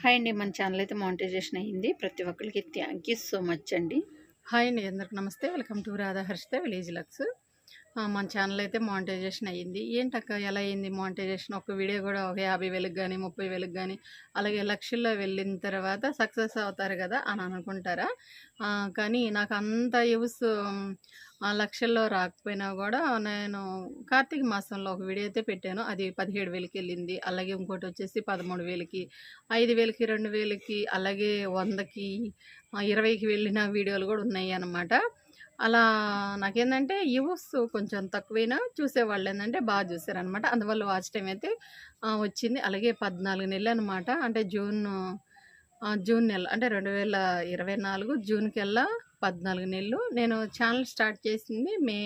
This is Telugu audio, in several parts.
హాయ్ అండి మన ఛానల్ అయితే మానిటైజేషన్ అయ్యింది. ప్రతి ఒక్కరికి థ్యాంక్ యూ సో మచ్ అండి. హాయ్ అండి అందరికి నమస్తే. Welcome to Radha Harshitha village lux. మన ఛానల్ అయితే మానిటైజేషన్ అయ్యింది. ఏంటక్క ఎలా అయింది మానిటైజేషన్? ఒక వీడియో కూడా ఒక యాభై వేలకు కానీ ముప్పై వేలకు కానీ అలాగే లక్షల్లో వెళ్ళిన తర్వాత సక్సెస్ అవుతారు కదా అని అనుకుంటారా? కానీ నాకు అంత యూస్ ఆ లక్షల్లో రాకపోయినా కూడా నేను కార్తీక మాసంలో ఒక వీడియో అయితే పెట్టాను. అది పదిహేడు వేలకి వెళ్ళింది. అలాగే ఇంకోటి వచ్చేసి పదమూడు వేలకి ఐదు వేలకి రెండు వేలకి అలాగే వందకి ఇరవైకి వెళ్ళిన వీడియోలు కూడా ఉన్నాయి అన్నమాట. అలా నాకేంటంటే యూస్ కొంచెం తక్కువైనా చూసేవాళ్ళు ఏంటంటే బాగా చూసారనమాట అందువల్ల వాచ్ టైం అయితే వచ్చింది. అలాగే పద్నాలుగు నెలలు అనమాట అంటే జూన్ జూన్ నెల అంటే రెండు వేల ఇరవై నాలుగు జూన్కెల్లా పద్నాలుగు నెలలు. నేను ఛానల్ స్టార్ట్ చేసింది మే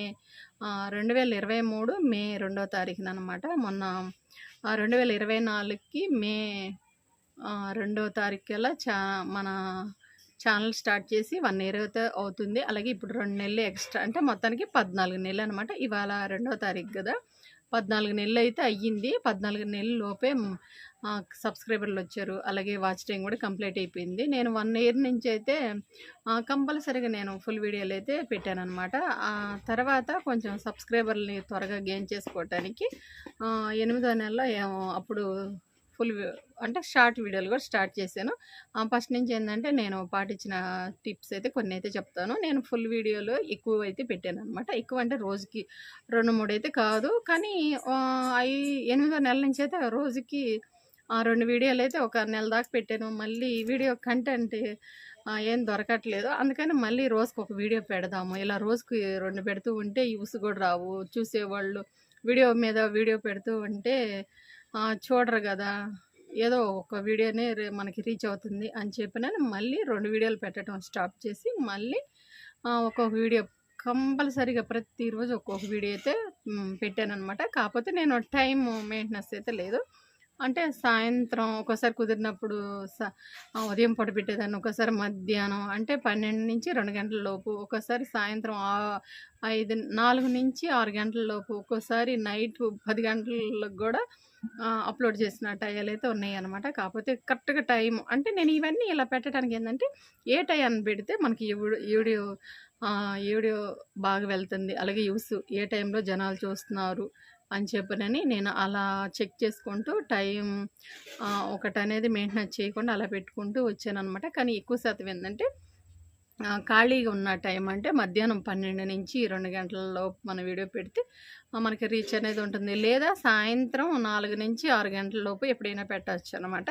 రెండు వేల ఇరవై మూడు మే రెండో తారీఖున అనమాట మొన్న ఆ, రెండు వేల ఇరవై నాలుగుకి మే రెండో తారీఖు కల్లా చా మన ఛానల్ స్టార్ట్ చేసి వన్ ఇయర్ అయితే అవుతుంది. అలాగే ఇప్పుడు రెండు నెలలు ఎక్స్ట్రా అంటే మొత్తానికి పద్నాలుగు నెలలు అనమాట ఇవాళ రెండో తారీఖు కదా. పద్నాలుగు నెలలు అయితే అయ్యింది. పద్నాలుగు నెలల లోపే సబ్స్క్రైబర్లు వచ్చారు. అలాగే వాచ్ టైం కూడా కంప్లీట్ అయిపోయింది. నేను వన్ ఇయర్ నుంచి అయితే కంపల్సరీగా నేను ఫుల్ వీడియోలు అయితే పెట్టాను అనమాట తర్వాత కొంచెం సబ్స్క్రైబర్ని త్వరగా గెయిన్ చేసుకోవటానికి ఎనిమిదో నెలలో అప్పుడు ఫుల్ అంటే షార్ట్ వీడియోలు కూడా స్టార్ట్ చేశాను. ఫస్ట్ నుంచి ఏంటంటే నేను పాటించిన టిప్స్ అయితే కొన్ని అయితే చెప్తాను. నేను ఫుల్ వీడియోలు ఎక్కువ అయితే పెట్టాను అనమాట ఎక్కువ అంటే రోజుకి రెండు మూడు అయితే కాదు. కానీ ఐ ఎనిమిదో నెల నుంచి అయితే రోజుకి ఆ, రెండు వీడియోలు అయితే ఒక నెల దాకా పెట్టాను. మళ్ళీ ఈ వీడియో కంటెంట్ ఏం దొరకట్లేదు. అందుకని మళ్ళీ రోజుకు ఒక వీడియో పెడదాము. ఇలా రోజుకి రెండు పెడుతూ ఉంటే యూస్ కూడా రావు. చూసేవాళ్ళు వీడియో మీద వీడియో పెడుతూ ఉంటే చూడరు కదా. ఏదో ఒక వీడియోనే మనకి రీచ్ అవుతుంది అని చెప్పిన మళ్ళీ రెండు వీడియోలు పెట్టడం స్టాప్ చేసి మళ్ళీ ఒక్కొక్క వీడియో కంపల్సరీగా ప్రతిరోజు ఒక్కొక్క వీడియో అయితే పెట్టాను అనమాట కాకపోతే నేను టైం మెయింటెనెన్స్ అయితే లేదు. అంటే సాయంత్రం ఒక్కోసారి కుదిరినప్పుడు స ఉదయం పూట పెట్టేదాన్ని ఒకసారి మధ్యాహ్నం అంటే పన్నెండు నుంచి రెండు గంటల లోపు ఒక్కోసారి సాయంత్రం ఐదు నాలుగు నుంచి ఆరు గంటల లోపు ఒక్కోసారి నైట్ పది గంటలకు కూడా అప్లోడ్ చేసిన టైలు అయితే ఉన్నాయి అనమాట కాకపోతే కరెక్ట్గా టైం అంటే నేను ఇవన్నీ ఇలా పెట్టడానికి ఏంటంటే ఏ టైం పెడితే మనకి వీడియో వీడియో బాగా వెళ్తుంది. అలాగే యూస్ ఏ టైంలో జనాలు చూస్తున్నారు అని చెప్పనని నేను అలా చెక్ చేసుకుంటూ టైం ఒకటి అనేది మెయింటెనెన్స్ చేయకుండా అలా పెట్టుకుంటూ వచ్చాను అనమాట కానీ ఎక్కువ శాతం ఏంటంటే ఖాళీగా ఉన్న టైం అంటే మధ్యాహ్నం పన్నెండు నుంచి రెండు గంటలలో మన వీడియో పెడితే మనకి రీచ్ అనేది ఉంటుంది. లేదా సాయంత్రం నాలుగు నుంచి ఆరు గంటల లోపు ఎప్పుడైనా పెట్టచ్చు అనమాట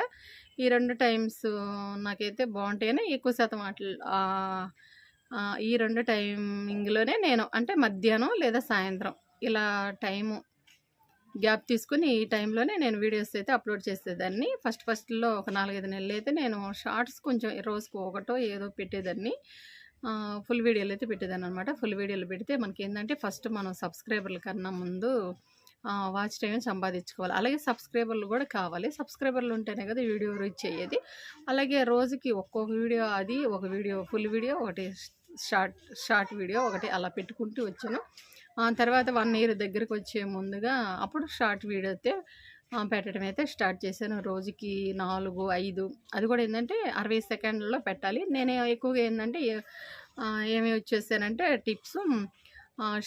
ఈ రెండు టైమ్స్ నాకైతే బాగుంటాయని ఎక్కువ శాతం ఈ రెండు టైమింగ్లోనే నేను అంటే మధ్యాహ్నం లేదా సాయంత్రం ఇలా టైము గ్యాప్ తీసుకుని ఈ టైంలోనే నేను వీడియోస్ అయితే అప్లోడ్ చేసేదాన్ని. ఫస్ట్ ఫస్ట్లో ఒక నాలుగైదు నెలలు అయితే నేను షార్ట్స్ కొంచెం రోజుకు ఒకటో ఏదో పెట్టేదాన్ని. ఫుల్ వీడియోలు అయితే పెట్టేదాన్ని అనమాట ఫుల్ వీడియోలు పెడితే మనకి ఏంటంటే ఫస్ట్ మనం సబ్స్క్రైబర్ల కన్నా ముందు వాచ్ టైం సంపాదించుకోవాలి. అలాగే సబ్స్క్రైబర్లు కూడా కావాలి. సబ్స్క్రైబర్లు ఉంటేనే కదా వీడియో రీచ్ అయ్యేది. అలాగే రోజుకి ఒక్కొక్క వీడియో అది ఒక వీడియో ఫుల్ వీడియో ఒకటి షార్ట్ షార్ట్ వీడియో ఒకటి అలా పెట్టుకుంటూ వచ్చాను. తర్వాత వన్ ఇయర్ దగ్గరకు వచ్చే ముందుగా అప్పుడు షార్ట్ వీడియో అయితే పెట్టడం అయితే స్టార్ట్ చేశాను. రోజుకి నాలుగు ఐదు అది కూడా ఏంటంటే అరవై సెకండ్లలో పెట్టాలి. నేను ఎక్కువగా ఏంటంటే ఏమి వచ్చేసానంటే టిప్స్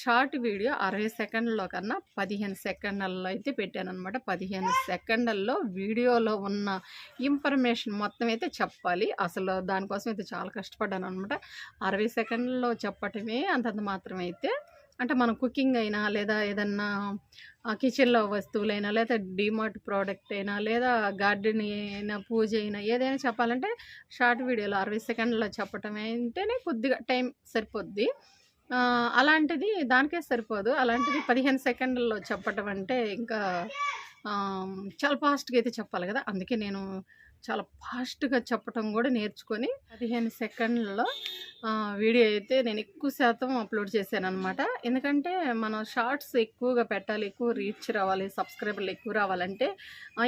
షార్ట్ వీడియో అరవై సెకండ్లో కన్నా పదిహేను సెకండ్లలో అయితే పెట్టాను అనమాట పదిహేను సెకండ్లలో వీడియోలో ఉన్న ఇన్ఫర్మేషన్ మొత్తం అయితే చెప్పాలి. అసలు దానికోసం అయితే చాలా కష్టపడ్డాను అనమాట అరవై సెకండ్లలో చెప్పటమే అంతంత మాత్రమైతే అంటే మనం కుకింగ్ అయినా లేదా ఏదన్నా కిచెన్లో వస్తువులైనా లేదా డిమార్ట్ ప్రోడక్ట్ అయినా లేదా గార్డెన్ అయినా పూజ అయినా ఏదైనా చెప్పాలంటే షార్ట్ వీడియోలో అరవై సెకండ్లో చెప్పటం అంటేనే కొద్దిగా టైం సరిపోద్ది. అలాంటిది దానికే సరిపోదు. అలాంటిది పదిహేను సెకండ్లలో చెప్పటం అంటే ఇంకా చాలా ఫాస్ట్గా అయితే చెప్పాలి కదా. అందుకే నేను చాలా ఫాస్ట్గా చెప్పటం కూడా నేర్చుకొని పదిహేను సెకండ్లలో వీడియో అయితే నేను ఎక్కువ శాతం అప్లోడ్ చేశాను అనమాట ఎందుకంటే మనం షార్ట్స్ ఎక్కువగా పెట్టాలి ఎక్కువ రీచ్ రావాలి సబ్స్క్రైబర్లు ఎక్కువ రావాలంటే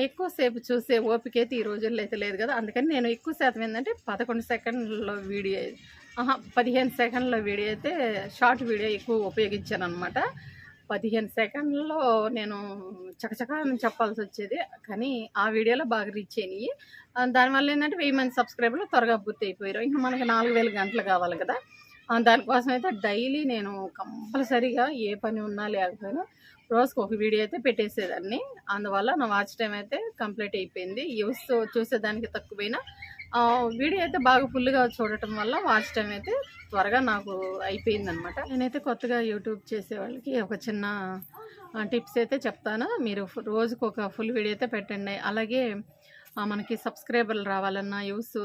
ఎక్కువసేపు చూసే ఓపిక అయితే ఈ రోజుల్లో అయితే లేదు కదా. అందుకని నేను ఎక్కువ శాతం ఏంటంటే పదకొండు సెకండ్లలో వీడియో ఆహా, పదిహేను సెకండ్ల వీడియో అయితే షార్ట్ వీడియో ఎక్కువ ఉపయోగించాను అనమాట పదిహేను సెకండ్లో నేను చకచకా చెప్పాల్సి వచ్చేది కానీ ఆ వీడియోలో బాగా రీచ్ అయినాయి. దానివల్ల ఏంటంటే వెయ్యి మంది సబ్స్క్రైబర్లు త్వరగా పూర్తి అయిపోయారు. ఇంకా మనకి నాలుగు వేల గంటలు కావాలి కదా. దానికోసం అయితే డైలీ నేను కంపల్సరీగా ఏ పని ఉన్నా లేకపోయినా రోజుకి ఒక వీడియో అయితే పెట్టేసేదాన్ని. అందువల్ల నా వాచ్ టైం అయితే కంప్లీట్ అయిపోయింది. యూస్ చూసేదానికి తక్కువైనా వీడియో అయితే బాగా ఫుల్గా చూడటం వల్ల వాచ్ టైం అయితే త్వరగా నాకు అయిపోయిందనమాట నేనైతే కొత్తగా యూట్యూబ్ చేసే వాళ్ళకి ఒక చిన్న టిప్స్ అయితే చెప్తాను. మీరు రోజుకు ఒక ఫుల్ వీడియో అయితే పెట్టండి. అలాగే మనకి సబ్స్క్రైబర్లు రావాలన్నా యూస్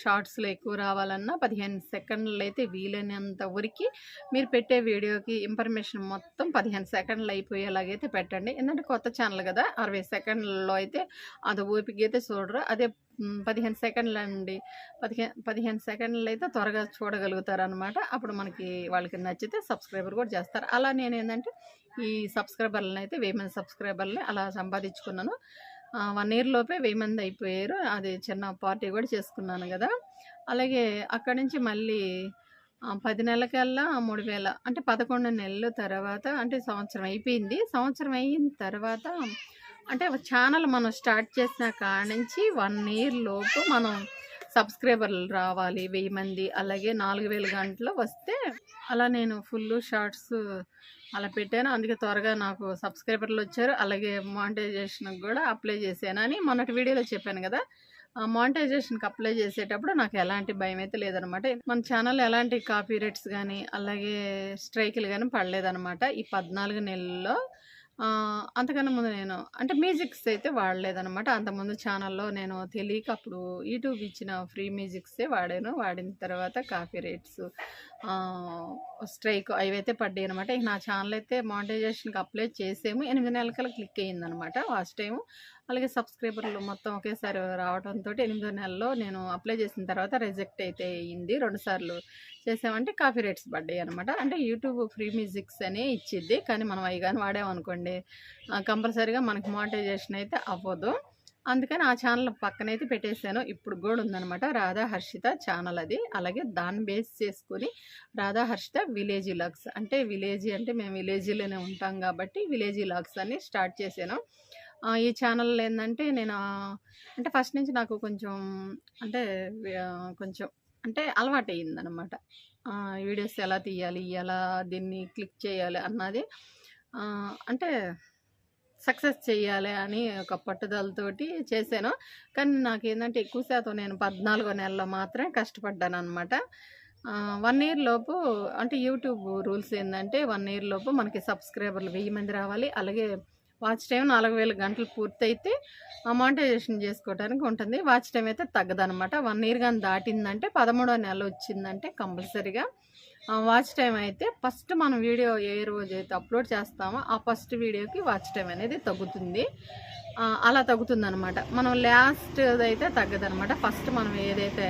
షార్ట్స్లో ఎక్కువ రావాలన్నా పదిహేను సెకండ్లు అయితే వీలైనంత వరకు మీరు పెట్టే వీడియోకి ఇన్ఫర్మేషన్ మొత్తం పదిహేను సెకండ్లు అయిపోయేలాగైతే పెట్టండి. ఎందుకంటే కొత్త ఛానల్ కదా అరవై సెకండ్లలో అయితే అది ఓపిక అయితే చూడరు. అదే పదిహేను సెకండ్లు అండి పదిహేను పదిహేను సెకండ్లు అయితే త్వరగా చూడగలుగుతారు అనమాట అప్పుడు మనకి వాళ్ళకి నచ్చితే సబ్స్క్రైబర్ కూడా చేస్తారు. అలా నేను ఏంటంటే ఈ సబ్స్క్రైబర్లను అయితే వెయ్యి మంది సబ్స్క్రైబర్లని అలా సంపాదించుకున్నాను. వన్ ఇయర్ లోపే వెయ్యి మంది అయిపోయారు. అది చిన్న పార్టీ కూడా చేసుకున్నాను కదా. అలాగే అక్కడి నుంచి మళ్ళీ పది నెలలకల్లా మూడు వేల అంటే పదకొండు నెలల తర్వాత అంటే సంవత్సరం అయిపోయింది. సంవత్సరం అయిన తర్వాత అంటే ఛానల్ మనం స్టార్ట్ చేసిన కాడ నుంచి వన్ ఇయర్ లోపు మనం సబ్స్క్రైబర్లు రావాలి వెయ్యి మంది అలాగే నాలుగు వేల గంటలు వస్తే అలా నేను ఫుల్ షార్ట్స్ అలా పెట్టాను. అందుకే త్వరగా నాకు సబ్స్క్రైబర్లు వచ్చారు. అలాగే మానిటైజేషన్కి కూడా అప్లై చేశాను అని మొన్నటి వీడియోలో చెప్పాను కదా. ఆ మానిటైజేషన్కి అప్లై చేసేటప్పుడు నాకు ఎలాంటి భయం అయితే లేదనమాట. మన ఛానల్ ఎలాంటి కాపీ రేట్స్ కానీ అలాగే స్ట్రైకులు కానీ పడలేదనమాట. ఈ పద్నాలుగు నెలల్లో అంతకన్నా ముందు నేను అంటే మ్యూజిక్స్ అయితే వాడలేదనమాట అంతకుముందు ఛానల్లో నేను తెలియక అప్పుడు యూట్యూబ్ ఇచ్చిన ఫ్రీ మ్యూజిక్సే వాడాను. వాడిన తర్వాత కాపీ రేట్స్ స్ట్రైక్ అవైతే పడ్డాయి అనమాట నా ఛానల్ అయితే మానిటైజేషన్కి అప్లై చేసాము. ఎనిమిది నెలలకల్లా క్లిక్ అయ్యిందనమాట ఫస్ట్ టైం అలాగే సబ్స్క్రైబర్లు మొత్తం ఒకేసారి రావడంతో ఎనిమిదో నెలలో నేను అప్లై చేసిన తర్వాత రిజెక్ట్ అయితే అయ్యింది. రెండుసార్లు చేసామంటే కాపీ రేట్స్ పడ్డాయి అనమాట అంటే యూట్యూబ్ ఫ్రీ మ్యూజిక్స్ అనే ఇచ్చిద్ది. కానీ మనం అవి కానీ వాడామనుకోండి కంపల్సరీగా మనకి మానిటైజేషన్ అయితే అవ్వదు. అందుకని ఆ ఛానల్ పక్కనైతే పెట్టేశాను ఇప్పుడు కూడా ఉందనమాట రాధా హర్షిత ఛానల్ అది. అలాగే దాన్ని బేస్ చేసుకొని రాధా హర్షిత విలేజీ లాగ్స్. అంటే విలేజీ అంటే మేము విలేజీలోనే ఉంటాం కాబట్టి విలేజీ లాగ్స్ అని స్టార్ట్ చేశాను ఈ ఛానల్ ఏంటంటే నేను అంటే ఫస్ట్ నుంచి నాకు కొంచెం అంటే కొంచెం అంటే అలవాటు అయ్యిందనమాట వీడియోస్ ఎలా తీయాలి ఎలా దీన్ని క్లిక్ చేయాలి అన్నది. అంటే సక్సెస్ చేయాలి అని ఒక పట్టుదలతోటి చేశాను. కానీ నాకు ఏంటంటే ఎక్కువ శాతం నేను పద్నాలుగో నెలలో మాత్రమే కష్టపడ్డాను అనమాట వన్ ఇయర్ లోపు అంటే యూట్యూబ్ రూల్స్ ఏంటంటే వన్ ఇయర్ లోపు మనకి సబ్స్క్రైబర్లు వెయ్యి మంది రావాలి. అలాగే వాచ్ టైం నాలుగు వేల గంటలు పూర్తయితే అమాంటైజేషన్ చేసుకోవడానికి ఉంటుంది. వాచ్ టైం అయితే తగ్గదనమాట వన్ ఇయర్ కానీ దాటిందంటే పదమూడో నెల వచ్చిందంటే కంపల్సరీగా వాచ్ టైం అయితే ఫస్ట్ మనం వీడియో ఏ రోజు అయితే అప్లోడ్ చేస్తామో ఆ ఫస్ట్ వీడియోకి వాచ్ టైం అనేది తగ్గుతుంది. అలా తగ్గుతుందనమాట మనం లాస్ట్ అయితే తగ్గదనమాట ఫస్ట్ మనం ఏదైతే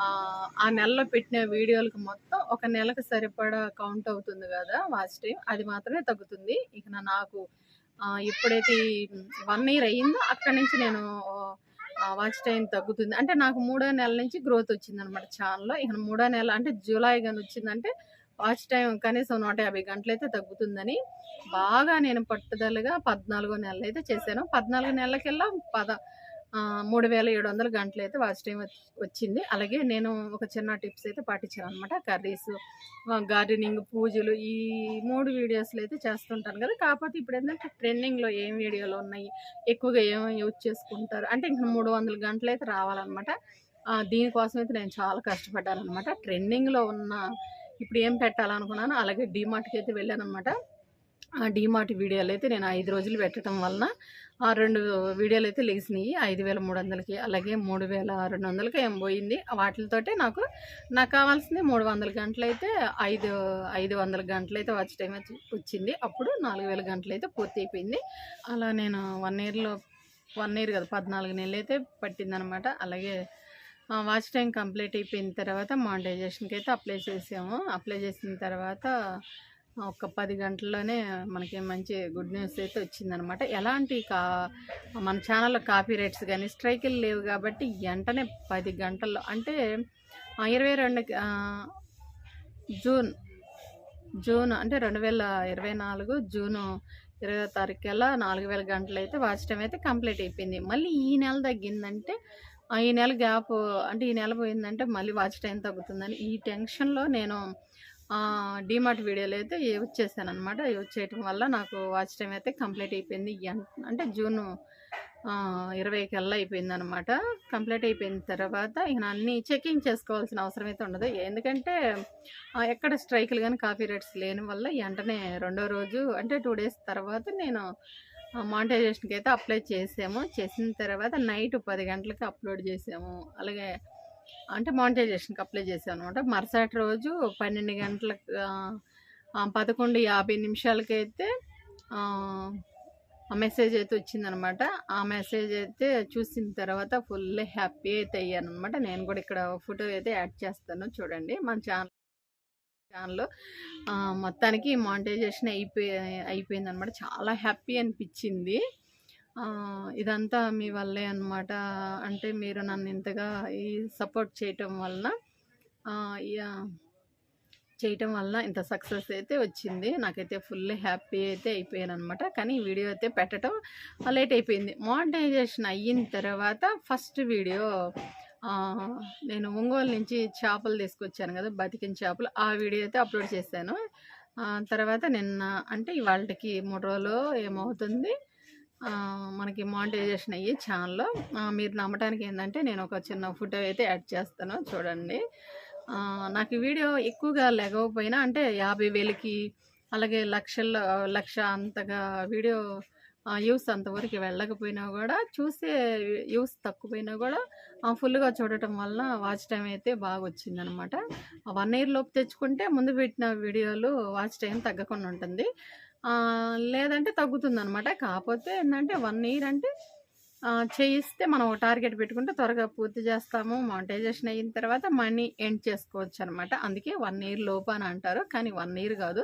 ఆ, నెలలో పెట్టిన వీడియోలకు మొత్తం ఒక నెలకు సరిపడా కౌంట్ అవుతుంది కదా వాచ్ టైం అది మాత్రమే తగ్గుతుంది. ఇక నాకు ఎప్పుడైతే వన్ ఇయర్ అయ్యిందో అక్కడి నుంచి నేను వాచ్ టైం తగ్గుతుంది. అంటే నాకు మూడో నెల నుంచి గ్రోత్ వచ్చింది అనమాట ఛానల్లో. ఇక మూడో నెల అంటే జూలై కానీ వచ్చిందంటే వాచ్ టైం కనీసం నూట యాభై గంటలైతే తగ్గుతుందని బాగా నేను పట్టుదలగా పద్నాలుగో నెలలు అయితే చేశాను. పద్నాలుగు నెలలకెల్లా పద మూడు వేల ఏడు వందల గంటలు అయితే వాచ్ టైం వచ్చింది. అలాగే నేను ఒక చిన్న టిప్స్ అయితే పాటించాను అనమాట కర్రీస్ గార్డెనింగ్ పూజలు ఈ మూడు వీడియోస్లు అయితే చేస్తుంటాను కదా. కాకపోతే ఇప్పుడు ఏంటంటే ట్రెండింగ్లో ఏం వీడియోలు ఉన్నాయి? ఎక్కువగా ఏం యూజ్ చేసుకుంటారు? అంటే ఇంకా మూడు వందల గంటలు అయితే రావాలన్నమాట దీనికోసం అయితే నేను చాలా కష్టపడ్డాను అనమాట ట్రెండింగ్లో ఉన్న ఇప్పుడు ఏం పెట్టాలనుకున్నాను అలాగే డీమార్ట్కి అయితే వెళ్ళాను అనమాట డీమార్ట్ వీడియోలు అయితే నేను ఐదు రోజులు పెట్టడం వలన ఆ రెండు వీడియోలు అయితే లేచినాయి ఐదు వేల మూడు వందలకి అలాగే మూడు వేల రెండు వందలకి ఏం పోయింది. వాటితోటే నాకు నాకు కావాల్సింది మూడు వందల గంటలు అయితే ఐదు ఐదు వందల గంటలు అయితే వాచ్ టైం వచ్చి- వచ్చింది. అప్పుడు నాలుగు వేల గంటలు అయితే పూర్తి అయిపోయింది. అలా నేను వన్ ఇయర్లో వన్ ఇయర్ కదా పద్నాలుగు నెలలు అయితే పట్టిందనమాట. అలాగే వాచ్ టైం కంప్లీట్ అయిపోయిన తర్వాత మానిటైజేషన్కి అయితే అప్లై చేసాము. అప్లై చేసిన తర్వాత ఒక పది గంటల్లోనే మనకి మంచి గుడ్ న్యూస్ అయితే వచ్చిందనమాట. ఎలాంటి కా మన ఛానల్లో కాపీ రేట్స్ కానీ స్ట్రైకులు లేవు కాబట్టి వెంటనే పది గంటల్లో అంటే ఇరవై రెండు జూన్ జూన్ అంటే రెండు వేల ఇరవై నాలుగు జూను ఇరవై తారీఖు కల్లా నాలుగు వేల గంటలు అయితే వాచ్ టైం అయితే కంప్లీట్ అయిపోయింది. మళ్ళీ ఈ నెల తగ్గిందంటే ఆ, ఈ నెల గ్యాప్ అంటే ఈ నెల పోయిందంటే మళ్ళీ వాచ్ టైం తగ్గుతుందని ఈ టెన్షన్లో నేను డీమార్ట్ వీడియోలు అయితే వచ్చేసాను అనమాట వచ్చేయటం వల్ల నాకు వాచ్ టైం అయితే కంప్లీట్ అయిపోయింది. ఎన్- అంటే జూన్ ఇరవై కల్లా అయిపోయింది అనమాట కంప్లీట్ అయిపోయిన తర్వాత ఇక అన్నీ చెకింగ్ చేసుకోవాల్సిన అవసరం అయితే ఉండదు. ఎందుకంటే ఎక్కడ స్ట్రైకులు కానీ కాపీ రేట్స్ లేని వల్ల వెంటనే రెండో రోజు అంటే టూ డేస్ తర్వాత నేను మానిటైజేషన్కి అయితే అప్లై చేసాము. చేసిన తర్వాత నైట్ పది గంటలకి అప్లోడ్ చేసాము. అలాగే అంటే మానిటైజేషన్కి అప్లై చేశాను అనమాట మరుసటి రోజు పన్నెండు గంటల పదకొండు యాభై నిమిషాలకైతే ఆ, ఆ మెసేజ్ అయితే వచ్చిందనమాట ఆ మెసేజ్ అయితే చూసిన తర్వాత ఫుల్ హ్యాపీ అయితే అయ్యాను అనమాట నేను కూడా ఇక్కడ ఫోటో అయితే యాడ్ చేస్తాను చూడండి. మన ఛానల్ ఛానల్లో మొత్తానికి మానిటైజేషన్ అయిపోయి అయిపోయిందనమాట చాలా హ్యాపీ అనిపించింది. ఇదంతా మీ వల్లే అనమాట అంటే మీరు నన్ను ఇంతగా ఈ సపోర్ట్ చేయటం వలన చేయటం వల్ల ఇంత సక్సెస్ అయితే వచ్చింది. నాకైతే ఫుల్ హ్యాపీ అయితే అయిపోయాను అనమాట కానీ ఈ వీడియో అయితే పెట్టడం లేట్ అయిపోయింది. మానిటైజేషన్ అయిన తర్వాత ఫస్ట్ వీడియో నేను ఒంగోలు నుంచి చేపలు తీసుకొచ్చాను కదా బతికిన చేపలు. ఆ వీడియో అయితే అప్లోడ్ చేశాను. తర్వాత నిన్న అంటే ఇవాళకి మూడు రోజులు ఏమవుతుంది? మనకి మానిటైజేషన్ అయ్యి ఛానల్లో మీరు నమ్మటానికి ఏంటంటే నేను ఒక చిన్న ఫోటో అయితే యాడ్ చేస్తాను చూడండి. నాకు వీడియో ఎక్కువగా లేకపోయినా అంటే యాభై వేలకి అలాగే లక్షల్లో లక్ష అంతగా వీడియో యూస్ అంతవరకు వెళ్ళకపోయినా కూడా చూసే యూస్ తక్కువైనా కూడా ఫుల్గా చూడటం వలన వాచ్ టైం అయితే బాగా వచ్చిందనమాట. వన్ ఇయర్ లోపు తెచ్చుకుంటే ముందు పెట్టిన వీడియోలు వాచ్ టైం తగ్గకుండా ఉంటుంది. లేదంటే తగ్గుతుంది అనమాట కాకపోతే ఏంటంటే వన్ ఇయర్ అంటే చేయిస్తే మనం ఒక టార్గెట్ పెట్టుకుంటే త్వరగా పూర్తి చేస్తాము మానిటైజేషన్ అయిన తర్వాత మనీ ఎండ్ చేసుకోవచ్చు అనమాట అందుకే వన్ ఇయర్ లోపు అని అంటారు కానీ వన్ ఇయర్ కాదు.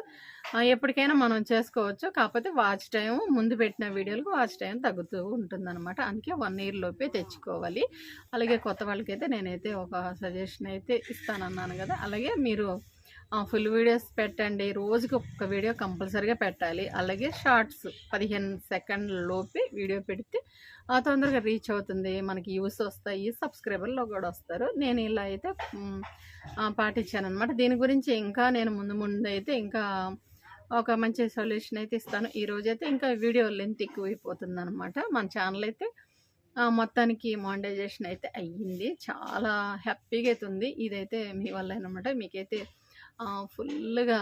ఎప్పటికైనా మనం చేసుకోవచ్చు. కాకపోతే వాచ్ టైం ముందు పెట్టిన వీడియోలకు వాచ్ టైం తగ్గుతూ ఉంటుందన్నమాట. అందుకే వన్ ఇయర్ లోపే తెచ్చుకోవాలి. అలాగే కొత్త వాళ్ళకైతే నేనైతే ఒక సజెషన్ అయితే ఇస్తానన్నాను కదా. అలాగే మీరు ఫుల్ వీడియోస్ పెట్టండి. రోజుకి ఒక్క వీడియో కంపల్సరీగా పెట్టాలి. అలాగే షార్ట్స్ పదిహేను సెకండ్ల లోపే వీడియో పెడితే ఆ తొందరగా రీచ్ అవుతుంది. మనకి యూస్ వస్తాయి సబ్స్క్రైబర్లో కూడా వస్తారు. నేను ఇలా అయితే పాటించాను అనమాట దీని గురించి ఇంకా నేను ముందు ముందు అయితే ఇంకా ఒక మంచి సొల్యూషన్ అయితే ఇస్తాను. ఈరోజు అయితే ఇంకా వీడియో లెంత్ ఎక్కువైపోతుంది అనమాట మన ఛానల్ అయితే మొత్తానికి మానిటైజేషన్ అయితే అయ్యింది. చాలా హ్యాపీగా అయితే ఉంది. ఇదైతే మీ వల్ల అనమాట మీకైతే ఫుల్గా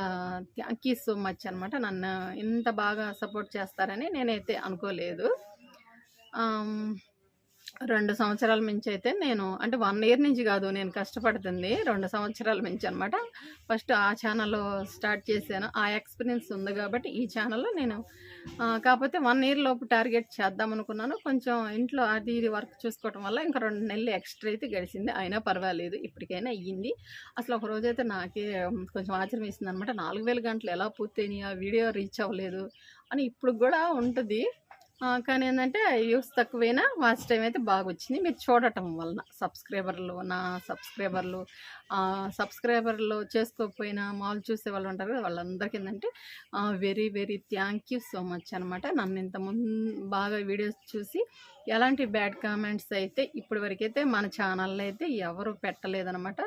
థ్యాంక్ యూ సో మచ్ అనమాట నన్ను ఇంత బాగా సపోర్ట్ చేస్తారని నేనైతే అనుకోలేదు. రెండు సంవత్సరాల మించి అయితే నేను అంటే వన్ ఇయర్ నుంచి కాదు నేను కష్టపడుతుంది రెండు సంవత్సరాల మించి అనమాట ఫస్ట్ ఆ ఛానల్లో స్టార్ట్ చేశాను. ఆ ఎక్స్పీరియన్స్ ఉంది కాబట్టి ఈ ఛానల్లో నేను కాకపోతే వన్ ఇయర్ లోపు టార్గెట్ చేద్దాం అనుకున్నాను కొంచెం ఇంట్లో అది ఇది వర్క్ చూసుకోవటం వల్ల ఇంకా రెండు నెలలు ఎక్స్ట్రా అయితే గడిచింది. అయినా పర్వాలేదు ఇప్పటికైనా అయ్యింది. అసలు ఒక రోజైతే నాకే కొంచెం ఆశ్చర్యం వేసింది అనమాట నాలుగు వేల గంటలు ఎలా పూర్తయినాయి? ఆ వీడియో రీచ్ అవ్వలేదు అని ఇప్పుడు కూడా ఉంటుంది. కానీ ఏంటంటే యూస్ తక్కువైనా వాచ్ టైం అయితే బాగా వచ్చింది మీరు చూడటం వలన సబ్స్క్రైబర్లు నా సబ్స్క్రైబర్లు సబ్స్క్రైబర్లు చేసుకోకపోయినా మాల్ చూసే వాళ్ళు ఉంటారు కదా వాళ్ళందరికీ ఏంటంటే very very thank you so much అనమాట నన్ను ఇంత ముందు బాగా వీడియోస్ చూసి ఎలాంటి బ్యాడ్ కామెంట్స్ అయితే ఇప్పటి వరకైతే మన ఛానల్లో అయితే ఎవరు పెట్టలేదనమాట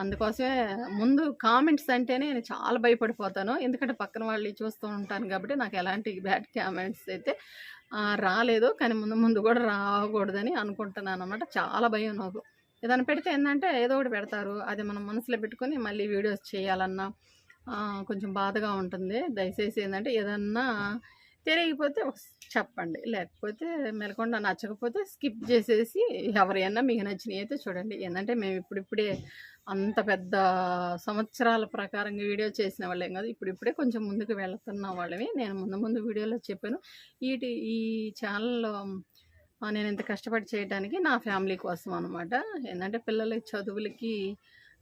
అందుకోసమే ముందు కామెంట్స్ అంటేనే నేను చాలా భయపడిపోతాను. ఎందుకంటే పక్కన వాళ్ళు చూస్తూ ఉంటాను కాబట్టి నాకు ఎలాంటి బ్యాడ్ కామెంట్స్ అయితే రాలేదు. కానీ ముందు ముందు కూడా రాకూడదని అనుకుంటున్నాను అనమాట చాలా భయం నాకు. ఏదైనా పెడితే ఏంటంటే ఏదో ఒకటి పెడతారు. అది మనం మనసులో పెట్టుకొని మళ్ళీ వీడియోస్ చేయాలన్నా కొంచెం బాధగా ఉంటుంది. దయచేసి ఏంటంటే ఏదన్నా తెలియకపోతే చెప్పండి. లేకపోతే మెలకొండ నచ్చకపోతే స్కిప్ చేసేసి ఎవరైనా మీకు నచ్చినవి అయితే చూడండి. ఏంటంటే మేము ఇప్పుడిప్పుడే అంత పెద్ద సంవత్సరాల ప్రకారంగా వీడియో చేసిన వాళ్ళేం కాదు. ఇప్పుడిప్పుడే కొంచెం ముందుకు వెళుతున్న వాళ్ళమే. నేను ముందు ముందు వీడియోలో చెప్పాను. ఈ ఈ ఛానల్లో నేను ఇంత కష్టపడి చేయడానికి నా ఫ్యామిలీ కోసం అనమాట ఏంటంటే పిల్లల చదువులకి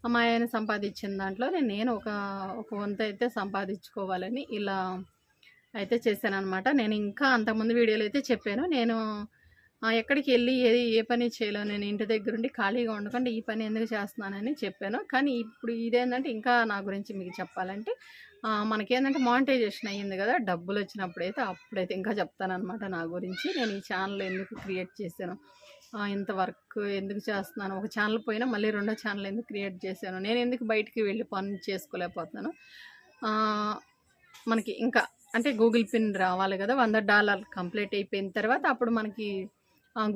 మా ఆయన సంపాదించిన దాంట్లో నేను ఒక ఒక వంత అయితే సంపాదించుకోవాలని ఇలా అయితే చేశాను అనమాట నేను ఇంకా అంతకుముందు వీడియోలో అయితే చెప్పాను. నేను ఎక్కడికి వెళ్ళి ఏ ఏ పని చేయలేను నేను ఇంటి దగ్గర ఉండి ఖాళీగా ఉండకుండా ఈ పని ఎందుకు చేస్తున్నానని చెప్పాను. కానీ ఇప్పుడు ఇదేంటంటే ఇంకా నా గురించి మీకు చెప్పాలంటే మనకేంటంటే మనకేందంటే మానిటైజేషన్ అయ్యింది కదా డబ్బులు వచ్చినప్పుడైతే అప్పుడైతే ఇంకా చెప్తానమాట నా గురించి. నేను ఈ ఛానల్ ఎందుకు క్రియేట్ చేశాను? ఇంత వర్క్ ఎందుకు చేస్తున్నాను? ఒక ఛానల్ పోయినా మళ్ళీ రెండో ఛానల్ ఎందుకు క్రియేట్ చేశాను? నేను ఎందుకు బయటికి వెళ్ళి పని చేసుకోలేకపోతున్నాను? మనకి ఇంకా అంటే గూగుల్ పిన్ రావాలి కదా వంద డాలర్ కంప్లీట్ అయిపోయిన తర్వాత అప్పుడు మనకి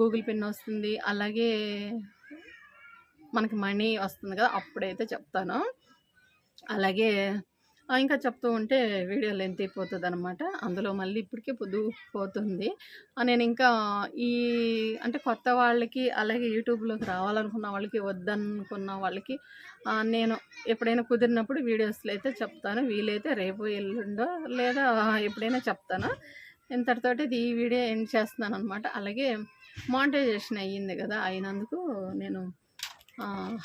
గూగుల్ పిన్ వస్తుంది. అలాగే మనకి మనీ వస్తుంది కదా అప్పుడైతే చెప్తాను. అలాగే ఇంకా చెప్తూ ఉంటే వీడియో లెంత్ అయిపోతుంది అనమాట అందులో మళ్ళీ ఇప్పటికే పొద్దు పోతుంది. నేను ఇంకా ఈ అంటే కొత్త వాళ్ళకి అలాగే యూట్యూబ్లోకి రావాలనుకున్న వాళ్ళకి వద్దనుకున్న వాళ్ళకి నేను ఎప్పుడైనా కుదిరినప్పుడు వీడియోస్లో అయితే చెప్తాను. వీలైతే రేపు ఎల్లుండో లేదా ఎప్పుడైనా చెప్తాను. ఇంతటితోటి ఇది ఈ వీడియో ఎండ్ చేస్తున్నాను అనమాట అలాగే మానిటైజేషన్ అయ్యింది కదా అయినందుకు నేను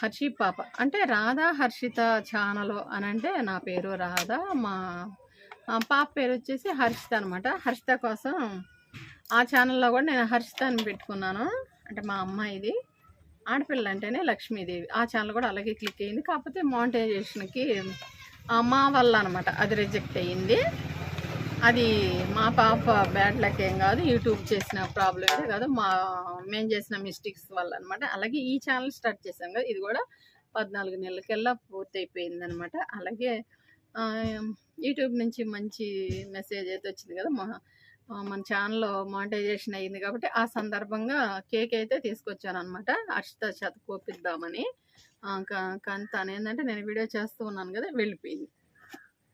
హర్షి పాప. అంటే రాధా హర్షిత ఛానల్ అని అంటే నా పేరు రాధా మా పాప పేరు వచ్చేసి హర్షిత అనమాట హర్షిత కోసం ఆ ఛానల్లో కూడా నేను హర్షిత అని పెట్టుకున్నాను. అంటే మా అమ్మాయిది. ఆడపిల్ల అంటేనే లక్ష్మీదేవి. ఆ ఛానల్ కూడా అలాగే క్లిక్ అయ్యింది కాకపోతే మానిటైజేషన్కి మా వల్ల అనమాట అది రిజెక్ట్ అయ్యింది. అది మా పాప బ్యాడ్ లక్ ఏం కాదు. యూట్యూబ్ చేసిన ప్రాబ్లం అయితే కాదు. మా మేము చేసిన మిస్టేక్స్ వల్ల అనమాట అలాగే ఈ ఛానల్ స్టార్ట్ చేసాం కదా. ఇది కూడా పద్నాలుగు నెలలకెల్లా పూర్తయిపోయింది అనమాట అలాగే యూట్యూబ్ నుంచి మంచి మెసేజ్ అయితే వచ్చింది కదా. మా మన ఛానల్లో మానిటైజేషన్ అయ్యింది కాబట్టి ఆ సందర్భంగా కేక్ అయితే తీసుకొచ్చాను అనమాట అర్షిత చేత కోపిద్దామని. కానీ తను ఏంటంటే నేను వీడియో చేస్తూ ఉన్నాను కదా వెళ్ళిపోయింది.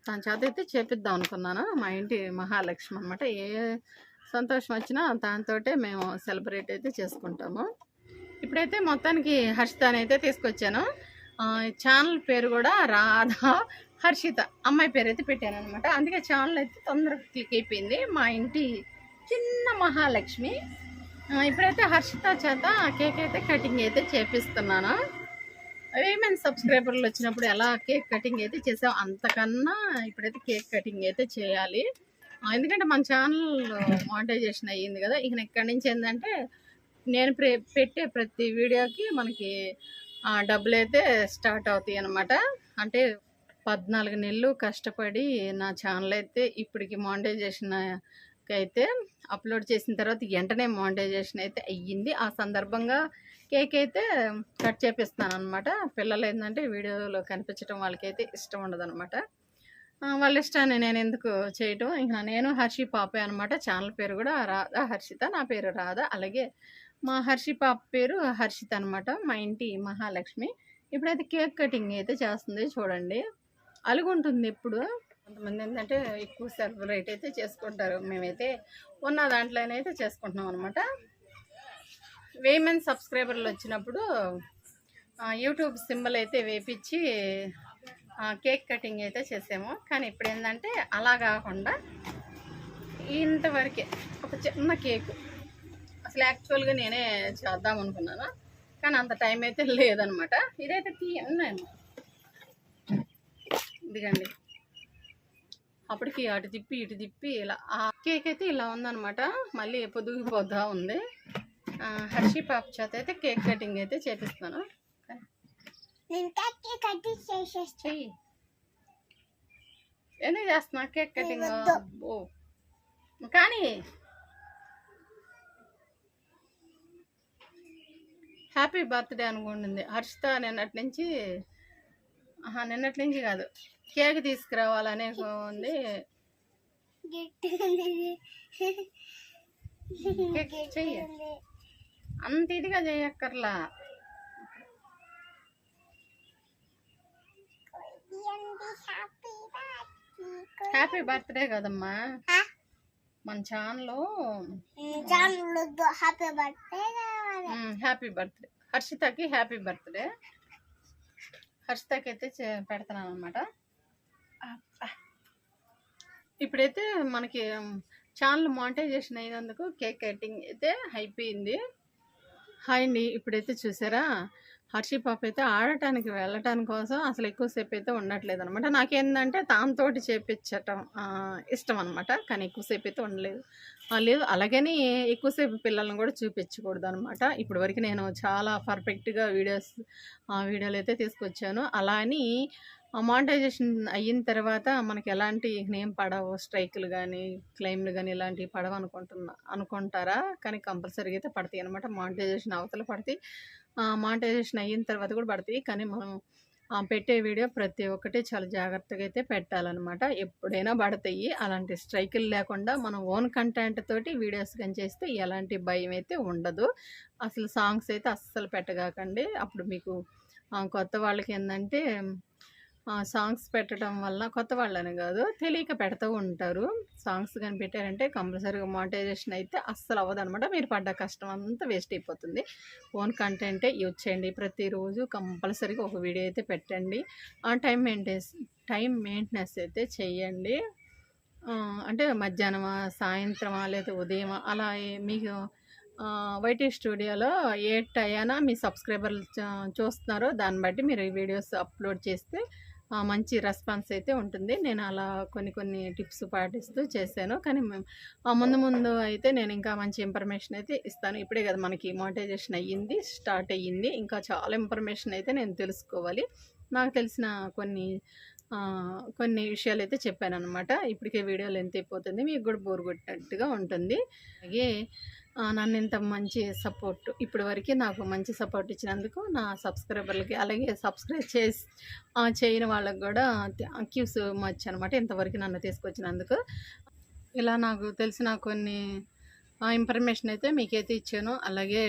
తన చేత అయితే చేపిద్దాం అనుకున్నాను. మా ఇంటి మహాలక్ష్మి అనమాట ఏ సంతోషం వచ్చినా దాంతోటే మేము సెలబ్రేట్ అయితే చేసుకుంటాము. ఇప్పుడైతే మొత్తానికి హర్షితాన్ని అయితే తీసుకొచ్చాను. ఛానల్ పేరు కూడా రాధా హర్షిత అమ్మాయి పేరు అయితే పెట్టాను అనమాట అందుకే ఛానల్ అయితే తొందరగా క్లిక్ అయిపోయింది. మా ఇంటి చిన్న మహాలక్ష్మి. ఇప్పుడైతే హర్షిత చేత కేక్ అయితే కటింగ్ అయితే చేపిస్తున్నాను. వేమెన్ సబ్స్క్రైబర్లు వచ్చినప్పుడు ఎలా కేక్ కటింగ్ అయితే చేసాం అంతకన్నా ఇప్పుడైతే కేక్ కటింగ్ అయితే చేయాలి. ఎందుకంటే మన ఛానల్ మానిటైజేషన్ అయ్యింది కదా. ఇక ఇక్కడి నుంచి ఏంటంటే నేను ప్రే పెట్టే ప్రతి వీడియోకి మనకి డబ్బులు అయితే స్టార్ట్ అవుతాయి అనమాట అంటే పద్నాలుగు నెలలు కష్టపడి నా ఛానల్ అయితే ఇప్పటికి మానిటైజేషన్ అయితే అప్లోడ్ చేసిన తర్వాత వెంటనే మానిటైజేషన్ అయితే అయ్యింది. ఆ సందర్భంగా కేక్ అయితే కట్ చేపిస్తాను అనమాట పిల్లలు ఏంటంటే వీడియోలో కనిపించడం వాళ్ళకైతే ఇష్టం ఉండదు అనమాట వాళ్ళ ఇష్టాన్ని నేను ఎందుకు చేయటం? ఇంకా నేను హర్షి పాపే అనమాట ఛానల్ పేరు కూడా రాధా హర్షిత నా పేరు రాధా. అలాగే మా హర్షి పాప పేరు హర్షిత అనమాట మా ఇంటి మహాలక్ష్మి. ఇప్పుడైతే కేక్ కటింగ్ అయితే చేస్తుంది చూడండి. అలుగుంటుంది ఇప్పుడు కొంతమంది ఏంటంటే ఎక్కువ సెలబ్రేట్ అయితే చేసుకుంటారు. మేమైతే ఉన్న దాంట్లోనైతే చేసుకుంటున్నాం అనమాట వేమెన్ సబ్స్క్రైబర్లు వచ్చినప్పుడు యూట్యూబ్ సింబల్ అయితే వేపించి కేక్ కటింగ్ అయితే చేసాము. కానీ ఇప్పుడు ఏంటంటే అలా కాకుండా ఇంతవరకే ఒక చిన్న కేకు. అసలు యాక్చువల్గా నేనే చేద్దాం అనుకున్నాను. కానీ అంత టైం అయితే లేదనమాట ఇదైతే తీయన్నాను ఇదిగండి. అప్పటికి అటు తిప్పి ఇటు తిప్పి ఇలా ఆ కేక్ అయితే ఇలా ఉందన్నమాట. మళ్ళీ పొద్దుగిపోతా ఉంది. హర్షి పాప చేత అయితే కేక్ కటింగ్ అయితే చెయ్యి. ఎందుకు చేస్తున్నా కేక్ కటింగ్. ఓ కానీ హ్యాపీ బర్త్డే అనుకుంటుంది. హర్షిత నిన్నటి నుంచి నిన్నటి నుంచి కాదు. కేక్ తీసుకురావాలనే ఉంది. చెయ్యి. అంత ఇదిగా చేయక్కర్లా. హ్యాపీ బర్త్డే కదమ్మా. మన ఛానల్లో channel happy birthday happy birthday. హర్షితకి happy birthday. హర్షితకి అయితే పెడతాను అనమాట ఇప్పుడైతే మనకి ఛానల్ మానిటైజేషన్ అయినందుకు కేక్ కటింగ్ అయితే అయిపోయింది. హాయ్ అండి ఇప్పుడైతే చూసారా? హర్షి పాప అయితే ఆడటానికి వెళ్ళటానికి కోసం అసలు ఎక్కువసేపు అయితే ఉండట్లేదు అనమాట నాకేందంటే తాంతోటి చేపించటం ఇష్టం అనమాట కానీ ఎక్కువసేపు అయితే ఉండలేదు. లేదు అలాగని ఎక్కువసేపు పిల్లల్ని కూడా చూపించకూడదు అనమాట ఇప్పటి వరకు నేను చాలా పర్ఫెక్ట్గా వీడియోస్ వీడియోలు అయితే తీసుకొచ్చాను. అలా అని మానిటైజేషన్ అయిన తర్వాత మనకి ఎలాంటి నేమ్ పడవు? స్ట్రైకులు కానీ క్లెయిమ్లు కానీ ఇలాంటివి పడవు అనుకుంటున్నా అనుకుంటారా? కానీ కంపల్సరీగా అయితే పడతాయి అనమాట మానిటైజేషన్ అవతల పడతాయి. మానిటైజేషన్ అయిన తర్వాత కూడా పడతాయి. కానీ మనం పెట్టే వీడియో ప్రతి ఒక్కటి చాలా జాగ్రత్తగా అయితే పెట్టాలన్నమాట. ఎప్పుడైనా పడతాయి. అలాంటి స్ట్రైకులు లేకుండా మనం ఓన్ కంటెంట్ తోటి వీడియోస్ కానీ చేస్తే ఎలాంటి భయం అయితే ఉండదు. అసలు సాంగ్స్ అయితే అస్సలు పెట్టగాకండి. అప్పుడు మీకు కొత్త వాళ్ళకి ఏంటంటే సాంగ్స్ పెట్టడం వల్ల కొత్త వాళ్ళని కాదు తెలియక పెడుతూ ఉంటారు. సాంగ్స్ కానీ పెట్టారంటే కంపల్సరీగా మానిటైజేషన్ అయితే అస్సలు అవ్వదు అనమాట మీరు పడ్డ కష్టం అంతా వేస్ట్ అయిపోతుంది. ఓన్ కంటెంటే యూజ్ చేయండి. ప్రతిరోజు కంపల్సరీగా ఒక వీడియో అయితే పెట్టండి. ఆ టైం మెయింటెన్స్ టైం మెయింటెనెన్స్ అయితే చేయండి. అంటే మధ్యాహ్నమా సాయంత్రమా లేదా ఉదయమా అలా మీకు వైటీ స్టూడియోలో ఏ టయానా మీ సబ్స్క్రైబర్లు చూస్తున్నారో దాన్ని బట్టి మీరు ఈ వీడియోస్ అప్లోడ్ చేస్తే మంచి రెస్పాన్స్ అయితే ఉంటుంది. నేను అలా కొన్ని కొన్ని టిప్స్ పాటిస్తూ చేశాను. కానీ ముందు ముందు అయితే నేను ఇంకా మంచి ఇన్ఫర్మేషన్ అయితే ఇస్తాను. ఇప్పుడే కదా మనకి మోటైజేషన్ అయ్యింది స్టార్ట్ అయ్యింది. ఇంకా చాలా ఇన్ఫర్మేషన్ అయితే నేను తెలుసుకోవాలి. నాకు తెలిసిన కొన్ని కొన్ని విషయాలు అయితే చెప్పాను అనమాట ఇప్పటికే వీడియో లెంత్ అయిపోతుంది. మీకు కూడా బోర్ కొట్టినట్టుగా ఉంటుంది. అలాగే నన్ను ఇంత మంచి సపోర్ట్ ఇప్పటి వరకు నాకు మంచి సపోర్ట్ ఇచ్చినందుకు నా సబ్స్క్రైబర్లకి అలాగే సబ్స్క్రైబ్ చేసి చేయని వాళ్ళకి కూడా థ్యాంక్ యూ సో మచ్ అనమాట ఇంతవరకు నన్ను తీసుకొచ్చినందుకు. ఇలా నాకు తెలిసిన కొన్ని ఇన్ఫర్మేషన్ అయితే మీకైతే ఇచ్చాను. అలాగే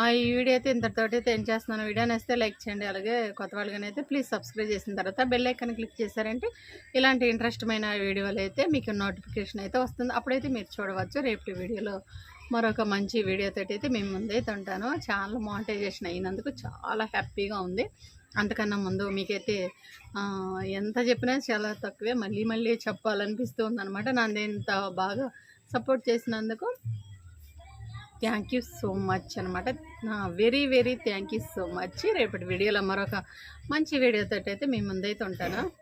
ఆ, ఈ వీడియో అయితే ఇంతటితోటి అయితే ఏం చేస్తున్నాను. వీడియో నేస్తే లైక్ చేయండి. అలాగే కొత్త వాళ్ళకనైతే ప్లీజ్ సబ్స్క్రైబ్ చేసిన తర్వాత బెల్ ఐకాన్ క్లిక్ చేశారంటే ఇలాంటి ఇంట్రెస్టమైన వీడియోలు అయితే మీకు నోటిఫికేషన్ అయితే వస్తుంది. అప్పుడైతే మీరు చూడవచ్చు. రేపటి వీడియోలో మరొక మంచి వీడియోతో అయితే మేము ముందైతే ఉంటాను ఛానల్ మానిటైజేషన్ అయినందుకు చాలా హ్యాపీగా ఉంది. అంతకన్నా ముందు మీకైతే ఎంత చెప్పినా చాలా తక్కువే మళ్ళీ మళ్ళీ చెప్పాలనిపిస్తూ ఉందన్నమాట నన్ను ఇంత బాగా సపోర్ట్ చేసినందుకు థ్యాంక్ యూ సో మచ్ అనమాట very very thank you so much. రేపటి వీడియోలో మరొక మంచి వీడియోతో అయితే మీ ముందైతే ఉంటాను